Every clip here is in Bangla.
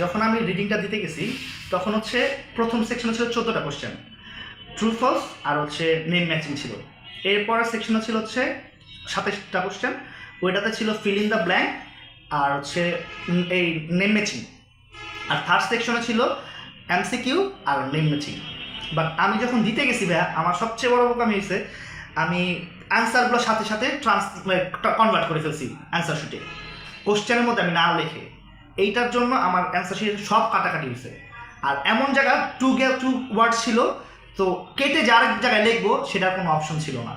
যখন আমি রিডিংটা দিতে গেছি, তখন হচ্ছে প্রথম সেকশন ছিল চোদ্দোটা কোশ্চেন ট্রু ফলস আর হচ্ছে নেম ম্যাচিং ছিল। এরপরের সেকশনে ছিল হচ্ছে সাতাশটা কোশ্চেন ওইটাতে ছিল ফিল ইন দ্য ব্ল্যাঙ্ক আর হচ্ছে এই নেম ম্যাচিং আর থার্ড সেকশনে ছিল এমসিকিউ আর নেম ম্যাচিং বাট আমি যখন দিতে গেছি ভাইয়া, আমার সবচেয়ে বড় বোকামি হয়েছে, আমি অ্যান্সারগুলো সাথে সাথে ট্রান্স কনভার্ট করে ফেলছি অ্যান্সার শিটে কোশ্চেনের মধ্যে আমি না লিখে। এইটার জন্য আমার অ্যান্সার শিটে সব কাটাকাটি হয়েছে। আর এমন জায়গা টু গে টু ওয়ার্ড ছিল তো কেটে যার জায়গায় লিখব সেটার কোনো অপশন ছিল না।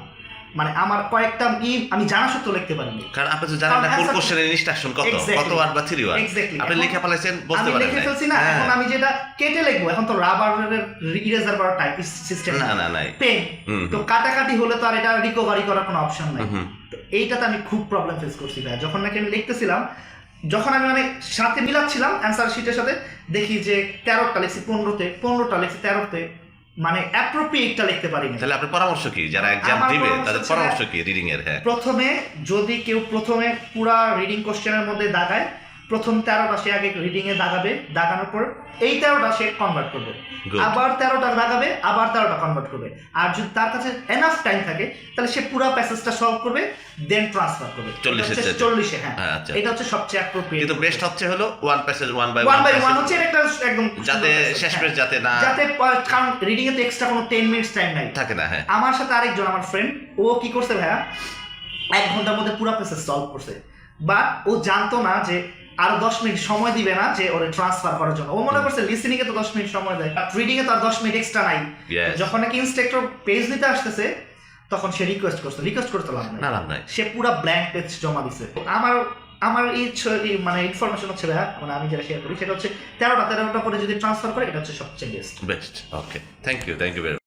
মানে আমার কয়েকটা ই আমি জানা সত্ত্বেও লিখতে পারিনি। কারণ আপনি তো জানেন না কোন কোশ্চেনের ইনস্ট্রাকশন কত কত ওয়ার্ড বা থ্রি ওয়ার্ড আপনি লিখে ফেলাইছেন বলতে আমি লিখে ফেলছি না হ্যাঁ। এখন আমি যেটা কেটে লিখব এখন তো রাবারের ইরেজার করার টাইপ সিস্টেম না না নাই। পেন তো কাটাকাটি হলে তো আর এটা রিকভারি করার কোনো অপশন নাই। তো এইটাতে আমি খুব প্রবলেম ফেস করছি ভাই যখন নাকি আমি লিখতেছিলাম যখন আমি মানে সাথে মিলাচ্ছিলাম অ্যান্সার শিটের সাথে দেখি যে তেরোটা লিখছি পনেরোতে পনেরোটা লিখছি তেরোতে মানে অ্যাপ্রোপ্রিয়েটটা লিখতে পারিনি। তাহলে আপনার পরামর্শ কি? যারা এক্সাম দিবে তাদের পরামর্শ কি রিডিং এর হ্যাঁ। প্রথমে যদি কেউ প্রথমে পুরা রিডিং কোশ্চেনের মধ্যে দাগায় প্রথম তেরোটা সে আগে রিডিং এ দাগাবে দাগানোর পর এই তেরোটা সে কনভার্ট করবে। আবার তেরোটা দাগাবে আবার তেরোটা কনভার্ট করবে। আর যদি তার কাছে এনাফ টাইম থাকে তাহলে সে পুরো প্যাসেজটা সলভ করবে দেন ট্রান্সফার করবে। চল্লিশে চল্লিশে হ্যাঁ। হ্যাঁ, আচ্ছা। এটা হচ্ছে সবচেয়ে অ্যাপ্রোপ্রিয়েট কিন্তু বেস্ট হচ্ছে হলো one passage one by one by one হচ্ছে এটা একটা একদম যাতে শেষ হ্যাঁ। পেজ যাতে না যাতে কারণ রিডিং এ তো এক্সট্রা কোনো টেন মিনিটস টাইম নাই। থাকে না হ্যাঁ। আমার সাথে আরেকজন আমার ফ্রেন্ড ও কি করছে ভাইয়া? এক ঘণ্টার মধ্যে পুরো পেসেজ সলভ করছে। বাট ও জানতো না যে আরও দশ মিনিট সময় দিবে না যে ওরে ট্রান্সফার করার জন্য। ও মনে করছে লিসেনিং এ তো দশ মিনিট সময় দেয় আর রিডিং এ তো আর দশ মিনিট এক্সট্রা নাই। যখন নাকি ইনস্ট্রাক্টর পেজ নিতে আসতেছে তখন সে রিকোয়েস্ট করছে। রিকোয়েস্ট করতে লাভ না লাভ নাই। সে পুরো ব্ল্যাঙ্ক পেজ জমা দিছে। আমার আমার এই মানে ইনফরমেশন হচ্ছে ভাইয়া মানে আমি যেটা শেয়ার করি সেটা হচ্ছে তেরোটা তেরোটা করে যদি ট্রান্সফার করে এটা হচ্ছে সবচেয়ে best best okay thank you thank you